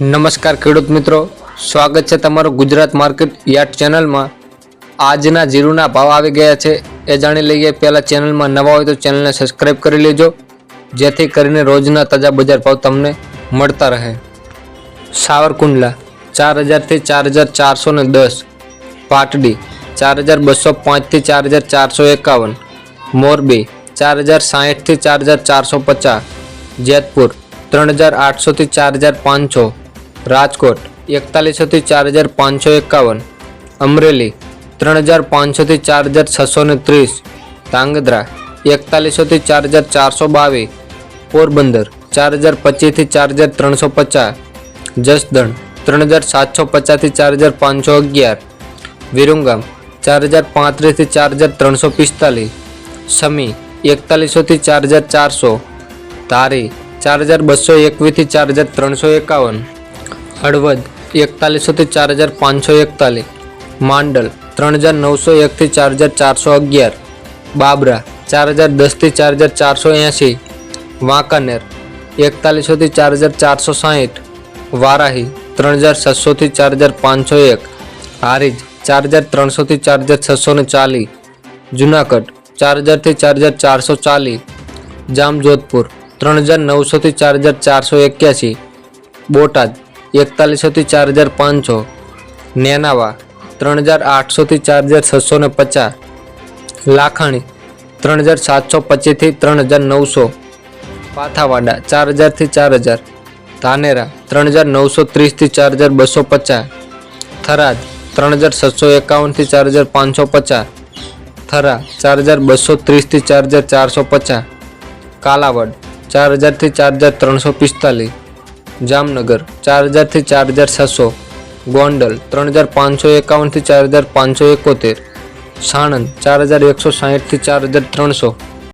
નમસ્કાર ખેડૂત મિત્રો. સ્વાગત છે તમારું ગુજરાત માર્કેટ યાર્ડ ચેનલમાં. આજના જીરુના ભાવ આવી ગયા છે. એ જાણી લઈએ, પહેલાં ચેનલમાં નવા હોય તો ચેનલને સબસ્ક્રાઈબ કરી લેજો. જેથી કરીને રોજના તાજા બજાર ભાવ તમને મળતા રહે. સાવરકુંડલા, ચાર હજારથી ચાર હજાર ચારસો ને દસ. પાટડી, ચાર હજાર બસો પાંચથી ચાર હજાર ચારસો એકાવન. મોરબી, ચાર હજાર સાહીઠથી ચાર હજાર ચારસો પચાસ. જેતપુર, ત્રણ હજાર આઠસોથી ચાર હજાર પાંચસો. રાજકોટ એકતાલીસોથી ચાર હજાર પાંચસો એકાવન અમરેલી ત્રણ હજાર પાંચસોથી ચાર હજાર છસો ને ત્રીસ ધાંગધ્રા એકતાલીસોથી ચાર હજાર ચારસો બાવીસ પોરબંદર ચાર હજાર પચીસથી ચાર હજાર ત્રણસો પચાસ જસદણ ત્રણ હજાર સાતસો પચાસથી ચાર હજાર પાંચસો અગિયાર વિરુંગામ ચાર હજાર પાંત્રીસથી ચાર હજાર ત્રણસો પિસ્તાલીસ સમી એકતાલીસોથી ચાર હજાર ચારસો ધારી ચાર હજાર બસો એકવીસથી ચાર હજાર ત્રણસો એકાવન હળવદ એકતાલીસોથી ચાર હજાર પાંચસો એકતાલીસ માંડલ ત્રણ હજાર નવસો એકથી ચાર હજાર ચારસો અગિયાર બાબરા ચાર હજાર દસથી ચાર હજાર ચારસો એંશી વાંકાનેર એકતાલીસોથી ચાર હજાર ચારસો સાહીઠ વારાહી ત્રણ હજાર છસોથી ચાર હજાર પાંચસો એક હારીજ ચાર હજાર ત્રણસોથી ચાર હજાર છસો ને ચાલીસ જુનાગઢ ચાર હજારથી ચાર હજાર ચારસો ચાલીસ જામજોધપુર ત્રણ હજાર નવસોથી ચાર હજાર ચારસો એક્યાસી બોટાદ એકતાલીસોથી ચાર હજાર પાંચસો, નેનાવા ત્રણ હજાર આઠસોથી ચાર હજાર છસો ને પચાસ, લાખાણી ત્રણ હજાર સાતસો પચીસથી ત્રણ હજાર નવસો, પાથાવાડા ચાર હજારથી ચાર હજાર, ધાનેરા ત્રણ હજાર નવસો ત્રીસથી ચાર હજાર બસો પચાસ, થરાદ ત્રણ હજાર છસો એકાવનથી ચાર હજાર પાંચસો પચાસ, થરા ચાર હજાર બસો ત્રીસથી ચાર હજાર ચારસો પચાસ, કાલાવડ ચાર હજારથી ચાર હજાર ત્રણસો પિસ્તાલીસ જામનગર ચાર હજારથી ચાર હજાર છસો ગોંડલ ત્રણ હજાર પાંચસો એકાવનથી ચાર હજાર પાંચસો એકોતેર, સાણંદ ચાર હજાર એકસો સાહીઠથી ચાર હજાર ત્રણસો